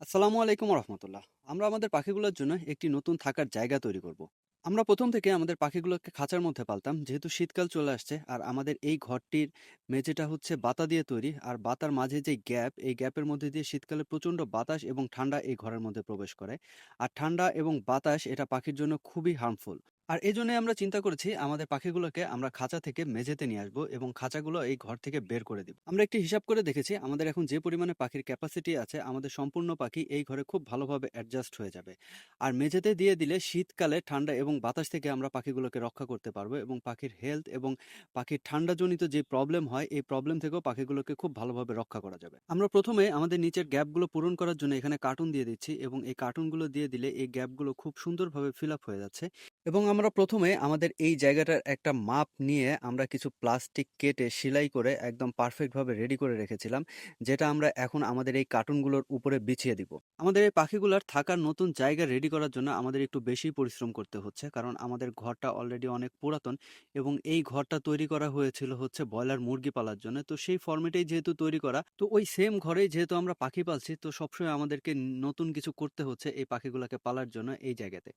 আসসালামু আলাইকুম রহমতুল্লাহ আমরা আমাদের পাখিগুলোর জন্য একটি নতুন থাকার জায়গা তৈরি করব। আমরা প্রথম থেকে আমাদের পাখিগুলোকে খাঁচার মধ্যে পালতাম, যেহেতু শীতকাল চলে আসছে আর আমাদের এই ঘরটির মেঝেটা হচ্ছে বাতা দিয়ে তৈরি আর বাতার মাঝে যে গ্যাপ, এই গ্যাপের মধ্যে দিয়ে শীতকালে প্রচণ্ড বাতাস এবং ঠান্ডা এই ঘরের মধ্যে প্রবেশ করে। আর ঠান্ডা এবং বাতাস এটা পাখির জন্য খুবই হার্মফুল আর এই জন্যই আমরা চিন্তা করেছি আমাদের পাখিগুলোকে আমরা খাঁচা থেকে মেঝেতে নিয়ে আসব এবং খাঁচাগুলো এই ঘর থেকে বের করে দিব। আমরা একটি হিসাব করে দেখেছি, আমাদের এখন যে পরিমাণে পাখির ক্যাপাসিটি আছে, আমাদের সম্পূর্ণ পাখি এই ঘরে খুব ভালোভাবে অ্যাডজাস্ট হয়ে যাবে। আর মেঝেতে দিয়ে দিলে শীতকালে ঠান্ডা এবং বাতাস থেকে আমরা পাখিগুলোকে রক্ষা করতে পারব এবং পাখির হেলথ এবং পাখির ঠান্ডাজনিত যে প্রবলেম হয়, এই প্রবলেম থেকেও পাখিগুলোকে খুব ভালোভাবে রক্ষা করা যাবে। আমরা প্রথমে আমাদের নিচের গ্যাপগুলো পূরণ করার জন্য এখানে কার্টুন দিয়ে দিচ্ছি এবং এই কার্টুনগুলো দিয়ে দিলে এই গ্যাপগুলো খুব সুন্দরভাবে ফিল আপ হয়ে যাচ্ছে। এবং আমরা প্রথমে আমাদের এই জায়গাটার একটা মাপ নিয়ে আমরা কিছু প্লাস্টিক কেটে সেলাই করে একদম পারফেক্টভাবে রেডি করে রেখেছিলাম, যেটা আমরা এখন আমাদের এই কার্টুনগুলোর উপরে বিছিয়ে দিব। আমাদের এই পাখিগুলোর থাকার নতুন জায়গা রেডি করার জন্য আমাদের একটু বেশি পরিশ্রম করতে হচ্ছে, কারণ আমাদের ঘরটা অলরেডি অনেক পুরাতন এবং এই ঘরটা তৈরি করা হয়েছিল হচ্ছে ব্রয়লার মুরগি পালার জন্য। তো সেই ফর্মেটেই যেহেতু তৈরি করা, তো ওই সেম ঘরেই যেহেতু আমরা পাখি পালছি, তো সবসময় আমাদেরকে নতুন কিছু করতে হচ্ছে এই পাখিগুলোকে পালার জন্য এই জায়গাতে।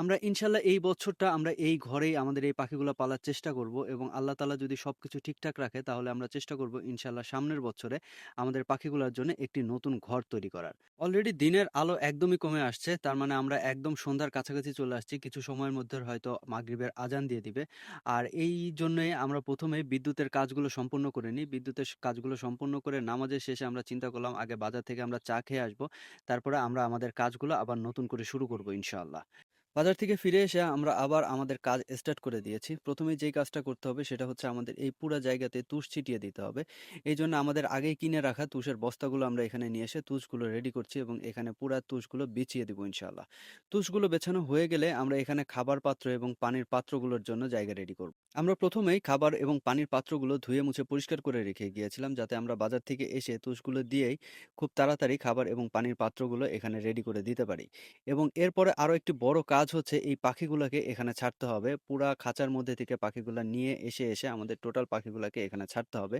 আমরা ইনশাল্লাহ এই বছরটা আমরা এই ঘরেই আমাদের এই পাখিগুলো পালার চেষ্টা করব এবং আল্লাহ তালা যদি সব কিছু ঠিকঠাক রাখে, তাহলে আমরা চেষ্টা করব ইনশাল্লাহ সামনের বছরে আমাদের পাখিগুলোর জন্য একটি নতুন ঘর তৈরি করার। অলরেডি দিনের আলো একদমই কমে আসছে, তার মানে আমরা একদম সন্ধ্যার কাছাকাছি চলে আসছি, কিছু সময়ের মধ্যে হয়তো মাগরিবের আজান দিয়ে দিবে। আর এই জন্যই আমরা প্রথমে বিদ্যুতের কাজগুলো সম্পূর্ণ করে নিই। বিদ্যুতের কাজগুলো সম্পূর্ণ করে নামাজের শেষে আমরা চিন্তা করলাম, আগে বাজার থেকে আমরা চা খেয়ে আসব, তারপরে আমরা আমাদের কাজগুলো আবার নতুন করে শুরু করব ইনশাআল্লাহ। বাজার থেকে ফিরে এসে আমরা আবার আমাদের কাজ স্টার্ট করে দিয়েছি। প্রথমে যেই কাজটা করতে হবে সেটা হচ্ছে আমাদের এই পুরো জায়গাতে তুষ ছিটিয়ে দিতে হবে। এই জন্য আমাদের আগেই কিনে রাখা তুষের বস্তাগুলো আমরা এখানে নিয়ে এসে তুষগুলো রেডি করছি এবং এখানে পুরা তুষগুলো বিছিয়ে দিব ইনশাল্লাহ তুষগুলো বেছানো হয়ে গেলে আমরা এখানে খাবার পাত্র এবং পানির পাত্রগুলোর জন্য জায়গা রেডি করব। আমরা প্রথমেই খাবার এবং পানির পাত্রগুলো ধুয়ে মুছে পরিষ্কার করে রেখে গিয়েছিলাম যাতে আমরা বাজার থেকে এসে তুষগুলো দিয়েই খুব তাড়াতাড়ি খাবার এবং পানির পাত্রগুলো এখানে রেডি করে দিতে পারি। এবং এরপরে আরও একটি বড় কাজ হচ্ছে এই পাখিগুলোকে এখানে ছাড়তে হবে। পুরা খাঁচার মধ্যে থেকে পাখিগুলো নিয়ে এসে এসে আমাদের টোটাল পাখিগুলোকে এখানে ছাড়তে হবে।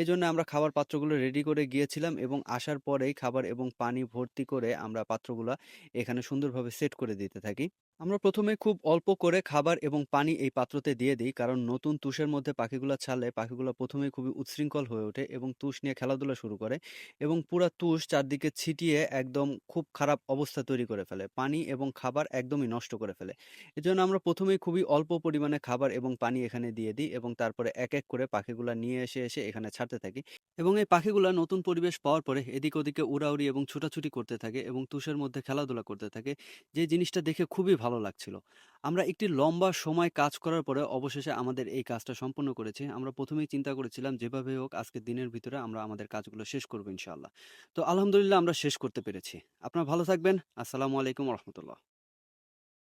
এই জন্য আমরা খাবার পাত্রগুলো রেডি করে গিয়েছিলাম এবং আসার পরেই খাবার এবং পানি ভর্তি করে আমরা পাত্রগুলো এখানে সুন্দরভাবে সেট করে দিতে থাকি। আমরা প্রথমে খুব অল্প করে খাবার এবং পানি এই পাত্রতে দিয়ে দিই, কারণ নতুন তুষের মধ্যে পাখিগুলো ছাড়লে পাখিগুলো প্রথমেই খুবই উচ্ছৃঙ্খল হয়ে ওঠে এবং তুষ নিয়ে খেলাধুলা শুরু করে এবং পুরা তুষ চারদিকে ছিটিয়ে একদম খুব খারাপ অবস্থা তৈরি করে ফেলে। পানি এবং খাবার একদমই নষ্ট করে ফেলে। এজন্য আমরা প্রথমেই খুবই অল্প পরিমাণে খাবার এবং পানি এখানে দিয়ে দিই এবং তারপরে এক এক করে পাখিগুলো নিয়ে এসে এসে এখানে ছাড়তে থাকি। এবং এই পাখিগুলো নতুন পরিবেশ পাওয়ার পরে এদিক ওদিকে উড়াউড়ি এবং ছুটাছুটি করতে থাকে এবং তুষের মধ্যে খেলাধুলা করতে থাকে। যে জিনিসটা দেখে খুবই ভালো লাগছিল। আমরা একটি লম্বা সময় কাজ করার পরে অবশেষে আমাদের এই কাজটা সম্পন্ন করেছি। আমরা প্রথমেই চিন্তা করেছিলাম, যেভাবে হোক আজকের দিনের ভিতরে আমরা আমাদের কাজগুলো শেষ করব ইনশাআল্লাহ। তো আলহামদুলিল্লাহ আমরা শেষ করতে পেরেছি। আপনারা ভালো থাকবেন। আসসালামু আলাইকুম রহমতুল্লাহ।